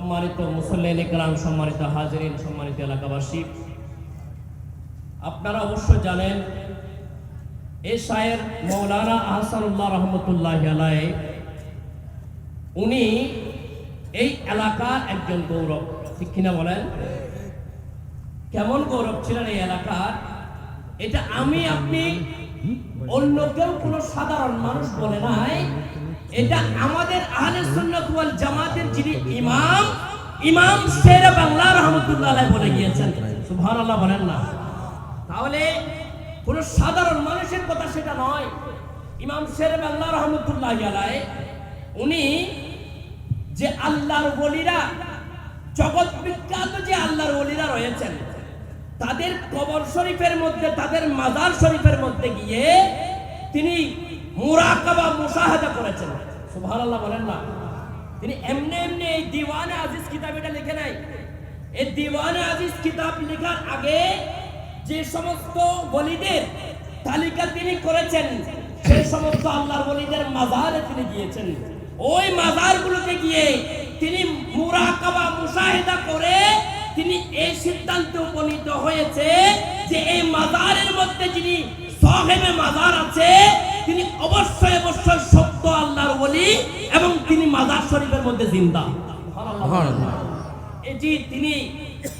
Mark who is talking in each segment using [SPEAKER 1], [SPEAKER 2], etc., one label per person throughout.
[SPEAKER 1] সম্মানিত মুসল্লিন ইকরাম সম্মানিত হাজিরিন, সম্মানিত এলাকাবাসী। আপনারা অবশ্য জানেন, এ শায়ের মৌলানা আহসানুল্লাহ রহমতুল্লাহ আলাই উনি এই এলাকার একজন গৌরব। ঠিক কিনা বলেন? কেমন গৌরব ছিলেন এই এলাকার? এটা আমি আপনি অন্য কেউ কোনো সাধারণ মানুষ বলে নাই। এটা আমাদের আহলে সুন্নাত জামাতের যিনি ইমাম ইমাম শের বাংলা রহমতুল্লাহ বলে গিয়েছেন। সুবহানাল্লাহ বলেন না। তাহলে কোন সাধারণ মানুষের কথা সেটা নয়। ইমাম শের বাংলা রহমতুল্লাহ আলাই উনি যে আল্লাহর বলিরা জগৎ বিখ্যাত যে আল্লাহর বলিরা রয়েছেন তাদের কবর শরীফের মধ্যে, তাদের মাজার শরীফের মধ্যে গিয়ে তিনি মুরাকাবা, মুশাহাদা করেছেন। সুবহানাল্লাহ বলেন না। তিনি এমনি এমনি এই দিওয়ানে আজিজ কিতাব এটা লিখে নাই। এই দিওয়ানে আজিজ কিতাব লেখার আগে যে সমস্ত বলিদের তালিকা তিনি করেছেন সেই সমস্ত আল্লাহর বলিদের মাজারে তিনি গিয়েছেন। ওই মাজারগুলোতে গিয়ে তিনি মুরাকাবা, মুশাহিদা করে তিনি এই সিদ্ধান্তে উপনীত হয়েছে যে এই মাজারের মধ্যে যিনি সাহেবে মাজার আছে, তিনি অবশ্যই অবশ্যই সত্য আল্লাহর বলি এবং তিনি মাজার শরীফের মধ্যে জিন্দা। এটি তিনি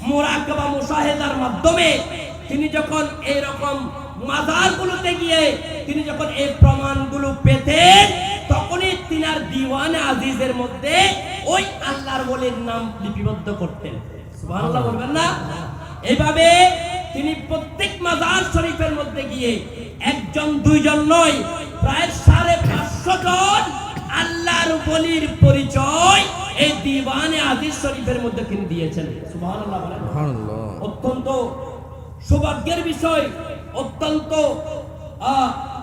[SPEAKER 1] মোরাকাবা মুশাহেদার মাধ্যমে তিনি যখন এই রকম মাজারগুলোতে গিয়ে তিনি যখন এই প্রমাণগুলো পেতেন, তখনই তিনার দিওয়ানে আজিজের মধ্যে ওই আল্লাহর বলির নাম লিপিবদ্ধ করতেন সুবহানাল্লাহ বলবেন না? এইভাবে তিনি প্রত্যেক মাজার শরীফের মধ্যে গিয়ে একজন দুইজন নয় প্রায় সাড়ে পাঁচশো জন আল্লাহর বলির পরিচয় এই দিওয়ানে আজিজ শরীফের মধ্যে তিনি দিয়েছেন। অত্যন্ত সৌভাগ্যের বিষয় অত্যন্ত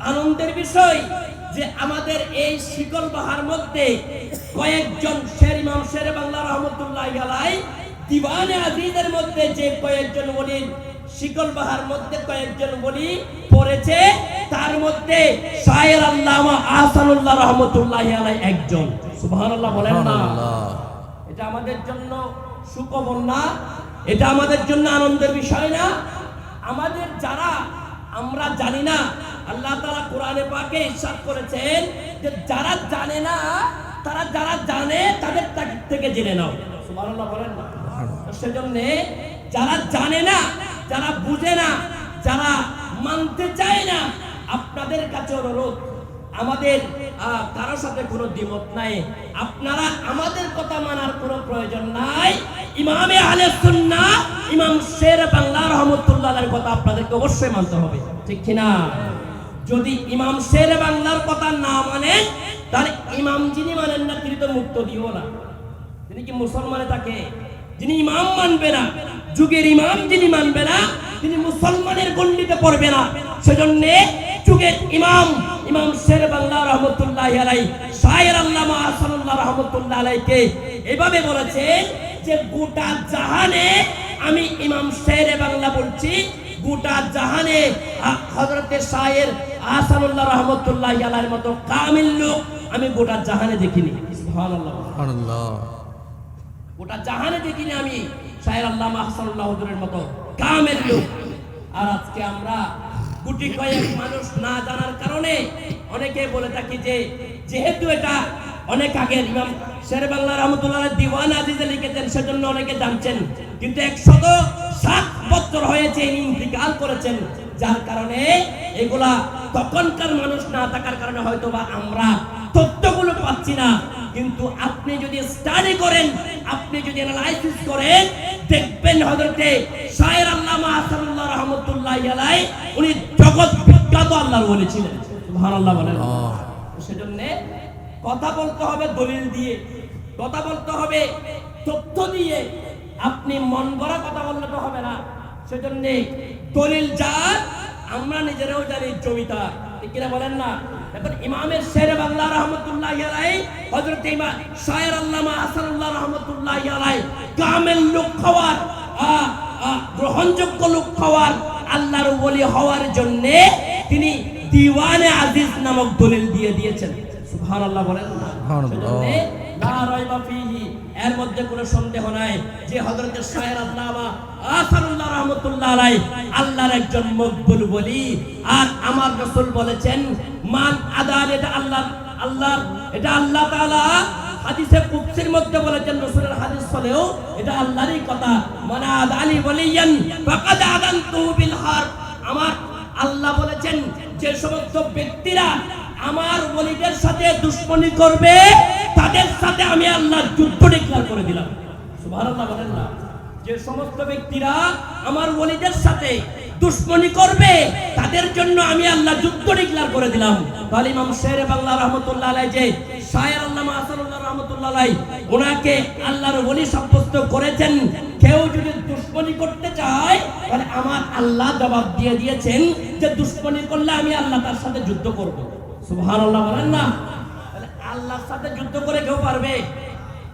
[SPEAKER 1] আনন্দের বিষয় যে আমাদের এই শিকল বাহার মধ্যে কয়েকজন শের ইমাম শের বাংলা রহমতুল্লাহ আলাই দিওয়ানে আজিজের মধ্যে যে কয়েকজন বলির শিকল বাহার মধ্যে কয়েকজন বলি পড়েছে তার মধ্যে শায়ের আল্লামা আহসানুল্লাহ রহমতুল্লাহ আলাই একজন। সুবহানাল্লাহ বলেন না। এটা আমাদের জন্য সুখবর না এটা আমাদের জন্য আনন্দের বিষয় না। আমাদের যারা আমরা জানি না আল্লাহ তাআলা কোরআনে পাকে ইরশাদ করেছেন যে যারা জানে না তারা যারা জানে তাদের থেকে জেনে নাও। সুবহানাল্লাহ বলেন না। সেজন্য যারা জানে না, যারা বুঝে না, যারা মানতে চায় না, আপনাদের কাছে অনুরোধ, আমাদের কারও সাথে কোনো দ্বিমত নাই। আপনারা আমাদের কথা মানার কোনো প্রয়োজন নাই। ইমামে আলে সুন্না ইমাম শের বাংলা রহমতুল্লাহের কথা আপনাদেরকে অবশ্যই মানতে হবে, ঠিক কিনা? যদি ইমাম শের বাংলার কথা না মানেন তাহলে ইমাম যিনি মানেন না, তিনি তো মুক্ত দিও না। তিনি কি মুসলমানে থাকে? যিনি ইমাম মানবে না, যুগের ইমাম যিনি মানবে না, তিনি মুসলমানের গণ্ডিতে পড়বে না। সেজন্য যুগের ইমাম ইমাম শের বাংলা রহমতুল্লাহ আলাই শায়ের আল্লামা আসানুল্লাহ রহমতুল্লাহ আলাইকে এভাবে বলেছেন যে, গোটা জাহানে আমি ইমাম শের বাংলা বলছি, গোটা জাহানে হজরতে শায়ের আসানুল্লাহ রহমতুল্লাহ আলাইয়ের মতো কামিল লোক আমি গোটা জাহানে দেখিনি। সুবহানাল্লাহ।
[SPEAKER 2] সুবহানাল্লাহ।
[SPEAKER 1] গোটা জাহানে দেখিনি আমি। শাহের আল্লাহ হুজুরের মতো। কামের লোক। আর আজকে আমরা গুটি কয়েক মানুষ না জানার কারণে অনেকে বলে থাকি যে, যেহেতু এটা অনেক আগের ইমাম শের রহমতুল্লাহ দিওয়ান আজিজে লিখেছেন, সেজন্য অনেকে জানছেন। কিন্তু একশত সাত বছর হয়েছে ইনি ইন্তিকাল করেছেন, যার কারণে এগুলা তখনকার মানুষ না থাকার কারণে হয়তো বা আমরা তথ্যগুলো পাচ্ছি না। কিন্তু আপনি যদি স্টাডি করেন আপনি যদি অ্যানালাইসিস করেন দেখবেন হযরতে শায়ের আল্লামা আসাদুল্লাহ রাহমাতুল্লাহ আলাই উনি জগৎ বিখ্যাত আল্লাহর ওলি ছিলেন। সুবহানাল্লাহ বলেন। সেজন্য কথা বলতে হবে দলিল দিয়ে। কথা বলতে হবে তথ্য দিয়ে। আপনি মন গড়া কথা বললে তো হবে না। সেজন্য দলিল যার আমরা নিজেরাও জানি ঠিক কিনা বলেন না? এখন ইমামের শের বাংলা রহমতুল্লাহ আলাই হযরত ইমাম শায়ের আল্লামা হাসানুল্লাহ রহমতুল্লাহ আলাই কামেল লোক হওয়ার গ্রহণযোগ্য লোক হওয়ার আল্লাহর ওলি হওয়ার জন্য তিনি দিওয়ানে আজিজ নামক দলিল দিয়ে দিয়েছেন। সুবহানাল্লাহ বলেন না। লা এর মধ্যে কোনো সন্দেহ নাই যে হযরতের শায়ের আল্লামা আসারুল্লাহ রাহমাতুল্লাহ আলাই আল্লাহর একজন মকবুল বলি আর আমার রাসূল বলেছেন, মান আদাল এটা আল্লাহ আল্লাহ এটা আল্লাহ তাআলা কথা। মানে আদালি বলিয়ান ফাকাদ আমার আল্লাহ বলেছেন, যে সমস্ত ব্যক্তিরা আমার ওলিদের সাথে দুশ্মনী করবে, তাদের সাথে আমি আল্লাহ যুদ্ধ ডিক্লার করে দিলাম। সুবহানাল্লাহ বলেন না। যে সমস্ত ব্যক্তিরা আমার ওলিদের সাথে দুশ্মনী করবে, তাদের জন্য আমি আল্লাহ যুদ্ধ ডিক্লার করে দিলাম। তাহলে ইমাম শেরে বাংলা রহমতুল্লাহ আলাই যে শায়ের আল্লামা আসাদুল্লাহ রহমতুল্লাহ আলাই ওনাকে আল্লাহর ওলি সাব্যস্ত করেছেন। কেউ যদি দুশ্মনী করতে চায়, তাহলে আমার আল্লাহ জবাব দিয়ে দিয়েছেন যে দুশ্মনী করলে আমি আল্লাহ তার সাথে যুদ্ধ করব। সুবহানাল্লাহ বলেন না। তাহলে আল্লাহর সাথে যুদ্ধ করে কেউ পারবে?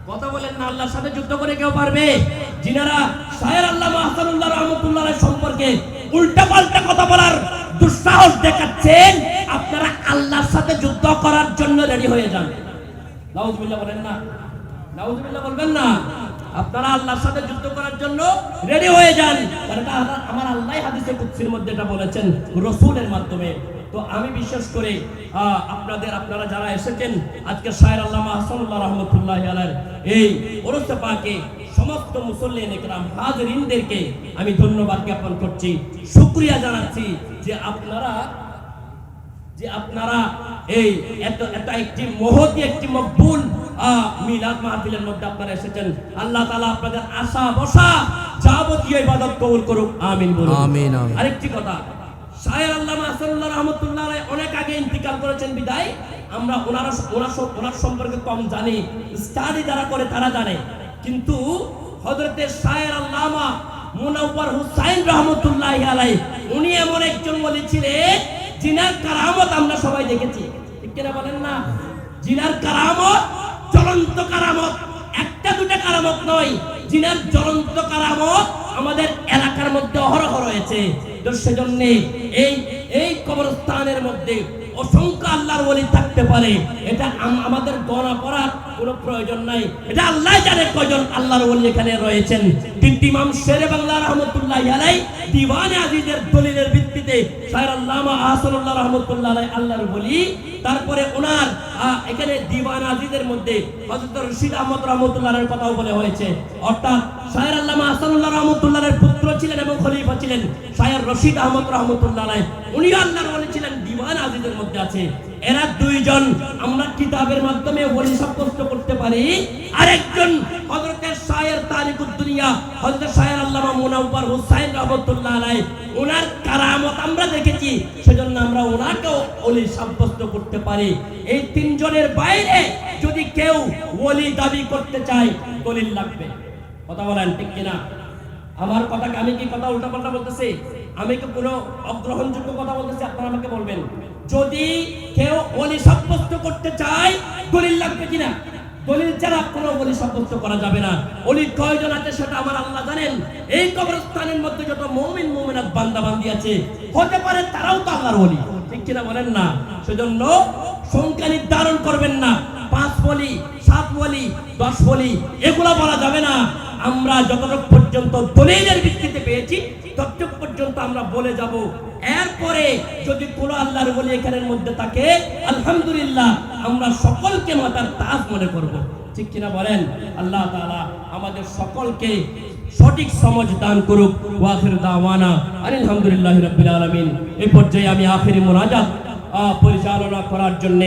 [SPEAKER 1] কথা বলেন না সাথে যুদ্ধ করে কেউ পারবে? যিনারা শায়ের আল্লাহ হাসানুল্লাহ রহমতুল্লাহ সম্পর্কে উল্টা পাল্টা কথা বলার দুঃসাহস দেখাচ্ছেন। আপনারা আল্লাহর সাথে যুদ্ধ করার জন্য রেডি হয়ে যান। নাউজুবিল্লাহ বলেন না। নাউজুবিল্লাহ বলবেন না। আপনারা আল্লাহর সাথে যুদ্ধ করার জন্য রেডি হয়ে যান। কারণ আমার- আল্লাহ হাদিসে কুদসির মধ্যে এটা বলেছেন, রসুলের মাধ্যমে। তো আমি বিশ্বাস করে আপনাদের আপনারা যারা এসেছেন আজকে শায়ের আল্লামা হাসানুল্লাহ রহমতুল্লাহ আলার এই ওরসে পাকে সমস্ত মুসল্লিন একরাম হাজরিনদেরকে আমি ধন্যবাদ জ্ঞাপন করছি। শুক্রিয়া জানাচ্ছি যে আপনারা যে আপনারা এই এত এত একটি মহতি একটি মকবুল মিলাদ মাহফিলের মধ্যে আপনারা এসেছেন। আল্লাহ তাআলা আপনাদের আশা বসা যাবতীয় ইবাদত কবুল করুক। আমিন বলুন।
[SPEAKER 2] আমিন, আমিন।
[SPEAKER 1] আরেকটি কথা অনেক আগে করেছেন বিদায়। আমরা ওনারা ওনার সম- ওনার সম্পর্কে কম জানি স্টাডি যারা করে তারা জানে। কিন্তু হুসাইন উনি এমন একজন ওলি ছিলেন, জিনার কারামত আমরা সবাই দেখেছি। বলেন না? জিনার কারামত, জ্বলন্ত কারামত। একটা দুটা কারামত নয়, জিনার জ্বলন্ত কারামত আমাদের এলাকার মধ্যে অহরহ রয়েছে। সেজন্য এই এই কবরস্থানের মধ্যে অসংখ্য আল্লাহর ওলি থাকতে পারে। এটা আমাদের গণা করার কোনো প্রয়োজন নাই। এটা আল্লাহ জানে কয়জন আল্লাহর ওলি এখানে রয়েছেন। কিন্তু ইমাম শেরে বাংলা রহমতুল্লাহ আলাই দিওয়ানে আজিজের দলিলের ভিত্তিতে শাহের আল্লামা আহসানুল্লাহ রহমতুল্লাহ আলাই আল্লাহর বলি তারপরে ওনার এখানে দিওয়ান আজিজের মধ্যে হযরত রশিদ আহমদ রহমতুল্লাহর কথাও বলে হয়েছে। অর্থাৎ শাহের আল্লামা আহসানুল্লাহ রহমতুল্লাহর পুত্র ছিলেন এবং খলিফা ছিলেন। রশিদ আহমদ রহমতুল্লাহ আল্লাহর ছিলেন, দিওয়ান মধ্যে আছে। এরা দুইজন। আমরা কিতাবের মাধ্যমে সাব্যস্ত করতে পারি। আরেকজন হযরতের শায়ের তারিকুদ দুনিয়া হযরত শায়ের আল্লামা হুসাইন রহমতুল্লাহ আলাই ওনার কারামত আমরা দেখেছি, সেজন্য আমরা ওনাকেও ওলি সাব্যস্ত করতে পারি। এই তিনজনের বাইরে যদি কেউ ওলি দাবি করতে চায়, দলিল লাগবে। কথা বলেন, ঠিক কিনা? আমার কথাকে আমি কি কথা উল্টা পাল্টা বলতেছি? আমি কি কোনো অগ্রহণযোগ্য কথা বলতেছি? আপনারা আমাকে বলবেন। যদি কেউ অলি সাব্যস্ত করতে চায়, দলিল লাগবে কিনা? দলিল ছাড়া কোনো বলি সাব্যস্ত করা যাবে না। অলি কয়জন আছে সেটা আমার আল্লাহ জানেন। এই কবরস্থানের মধ্যে যত মৌমিন, মৌমিনাত বান্দা বান্দি আছে, হতে পারে তারাও তো আল্লাহর ওলি ঠিক কিনা বলেন না? সেজন্য সংখ্যা নির্ধারণ করবেন না। পাঁচ বলি সাত বলি দশ বলি এগুলা বলা যাবে না। আমরা যতটুকু পর্যন্ত দলিলের ভিত্তিতে পেয়েছি, ততটুকু পর্যন্ত আমরা বলে যাব। এরপরে যদি কোন আল্লাহর বলি এখানের মধ্যে থাকে, আলহামদুলিল্লাহ, আমরা সকলকে মাতার তাজ মনে করব। ঠিক কিনা বলেন? আল্লাহ তাআলা আমাদের সকলকে সঠিক সমাজ দান করুক। ওয়াখির দাওয়ানা আলহামদুলিল্লাহ রাব্বিল আলামিন। এই পর্যায়ে আমি আখেরি মোনাজাত পরিচালনা করার জন্য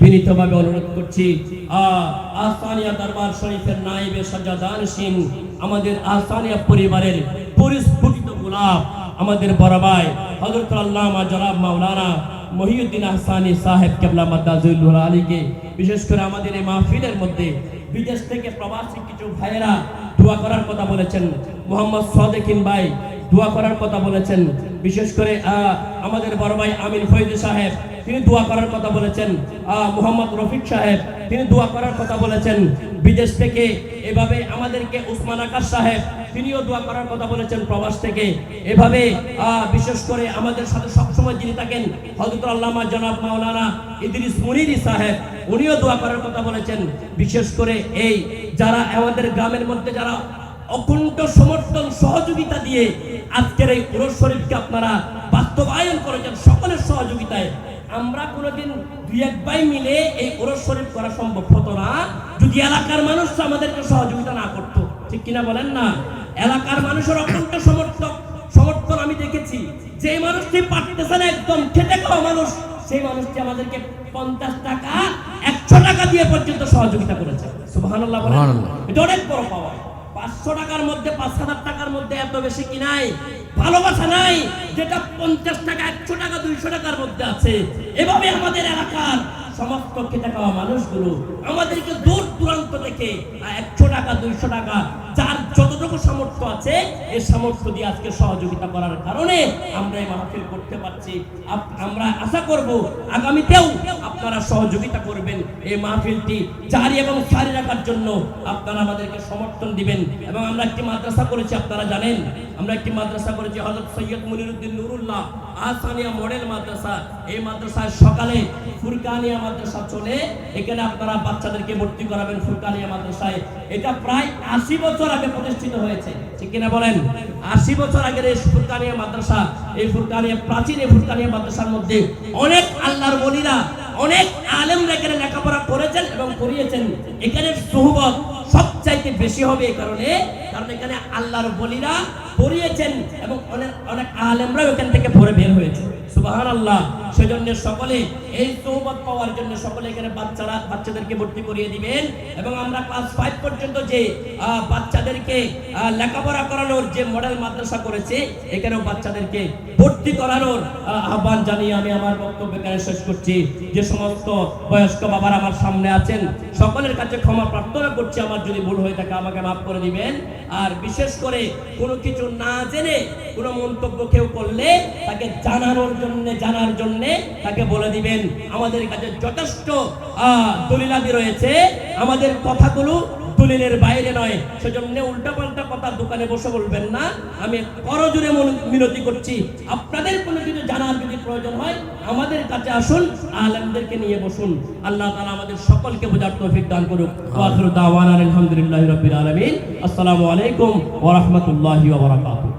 [SPEAKER 1] বিনীতভাবে অনুরোধ করছি। আহ, দরবার শরীফের নাইবে সাজাদানসীন আমাদের আহসানিয়া পরিবারের পরিস্ফুটিত গোলাপ আমাদের আল্লামা জনাব মাওলানা মহিউদ্দিন আহসানি সাহেব কেবলা মাদ্দাজুল আলীকে বিশেষ করে আমাদের এই মাহফিলের মধ্যে বিদেশ থেকে প্রবাসী কিছু ভাইয়েরা দোয়া করার কথা বলেছেন। মোহাম্মদ সদেকিন ভাই দোয়া করার কথা বলেছেন। বিশেষ করে আমাদের বড় ভাই আমির ফৈজি সাহেব তিনি দোয়া করার কথা বলেছেন। মোহাম্মদ রফিক সাহেব, তিনি দোয়া করার কথা বলেছেন। বিদেশ থেকে এভাবে আমাদেরকে উসমান আকাশ সাহেব, তিনিও দোয়া করার কথা বলেছেন প্রবাস থেকে। এভাবে বিশেষ করে আমাদের সাথে সবসময় যিনি থাকেন হজরত আল্লামা জনাব মাওলানা ইদ্রিস মুনিরি সাহেব, উনিও দোয়া করার কথা বলেছেন। বিশেষ করে এই যারা আমাদের গ্রামের মধ্যে যারা অকুণ্ঠ সমর্থন, সহযোগিতা দিয়ে আজকের এই উরস আপনারা বাস্তবায়ন করেছেন, সকলের সহযোগিতায় আমরা কোনোদিন দুই এক ভাই মিলে এই উরস শরীফ করা সম্ভব হতো না। যদি এলাকার মানুষ আমাদেরকে সহযোগিতা না করতো ঠিক কিনা বলেন না? এলাকার মানুষের অকুণ্ঠ সমর্থক সমর্থন আমি দেখেছি। যে মানুষটি পারতেছে না একদম খেটে খাওয়া মানুষ সেই মানুষটি আমাদেরকে পঞ্চাশ টাকা একশো টাকা দিয়ে পর্যন্ত সহযোগিতা করেছে। সুবহানাল্লাহ বলেন। এটা অনেক বড় পাওয়া। পাঁচশো টাকার মধ্যে, পাঁচ হাজার টাকার মধ্যে এত বেশি কি নাই? ভালোবাসা নাই, যেটা পঞ্চাশ টাকা, একশো টাকা, দুইশো টাকার মধ্যে আছে। এভাবে আমাদের এলাকার সমস্ত খেতে খাওয়া মানুষগুলো আমাদেরকে দূর দূরান্ত থেকে একশো টাকা, দুইশো টাকা যার যতটুকু সামর্থ্য আছে এই সামর্থ্য দিয়ে আজকে সহযোগিতা করার কারণে আমরা এই মাহফিল করতে পারছি। আমরা আশা করব আগামীতেও আপনারা সহযোগিতা করবেন এই মাহফিলটি জারি এবং সারি রাখার জন্য আপনারা আমাদেরকে সমর্থন দিবেন এবং আমরা একটি মাদ্রাসা করেছি, আপনারা জানেন। আমরা একটি মাদ্রাসা করেছি, হযরত সৈয়দ মুনিরুদ্দিন নুরুল্লাহ আসানিয়া মডেল মাদ্রাসা। এই মাদ্রাসায় সকালে ফুরকানিয়া মাদ্রাসা চলে, এখানে আপনারা বাচ্চাদেরকে ভর্তি করাবেন ফুরকানিয়া মাদ্রাসায়। এটা প্রায় আশি বছর আগে প্রতিষ্ঠিত হয়েছে। ঠিক কিনা বলেন? আশি বছর আগের এই ফুরকানিয়া মাদ্রাসা, এই ফুরকানিয়া, প্রাচীন এই ফুরকানিয়া মাদ্রাসার মধ্যে অনেক আল্লাহর বলিরা অনেক আলেমরা এখানে লেখাপড়া করেছেন এবং করিয়েছেন। এখানে সুহবত সবচাইতে বেশি হবে এই কারণে, কারণ এখানে আল্লাহর বলিরা পড়িয়েছেন এবং অনেক অনেক আলেমরাও এখান থেকে পড়ে বের হয়েছে। সুবাহান আল্লাহ সেজন্য সকলে এই সৌবত পাওয়ার জন্য সকলে এখানে বাচ্চারা বাচ্চাদেরকে ভর্তি করিয়ে দিবেন। এবং আমরা ক্লাস ফাইভ পর্যন্ত যে বাচ্চাদেরকে লেখাপড়া করানোর যে মডেল মাদ্রাসা করেছে এখানেও বাচ্চাদেরকে ভর্তি করানোর আহ, আহ্বান জানিয়ে আমি আমার বক্তব্য এখানে শেষ করছি। যে সমস্ত বয়স্ক বাবার আমার সামনে আছেন সকলের কাছে ক্ষমা প্রার্থনা করছি। আমার যদি ভুল হয়ে থাকে আমাকে মাফ করে দিবেন। আর বিশেষ করে কোনো কিছু না জেনে কোনো মন্তব্য কেউ করলে তাকে জানানোর জন্য জানার জন্য তাকে বলে দিবেন আমাদের কাছে যথেষ্ট দলিলাদি রয়েছে। আমাদের কথাগুলো দলিলের বাইরে নয়। সেজন্য উল্টাপাল্টা কথা দোকানে বসে বলবেন না। আমি করজোরে মিনতি করছি। আপনাদের কোনো কিছু জানার যদি প্রয়োজন হয় আমাদের কাছে আসুন আলেমদেরকে নিয়ে বসুন। আল্লাহ তাআলা আমাদের সকলকে বোঝার তৌফিক দান করুক। আলহামদুলিল্লাহি রাব্বিল আলামিন। আসসালামু আলাইকুম ওয়া রাহমাতুল্লাহি ওয়া বারাকাতুহু।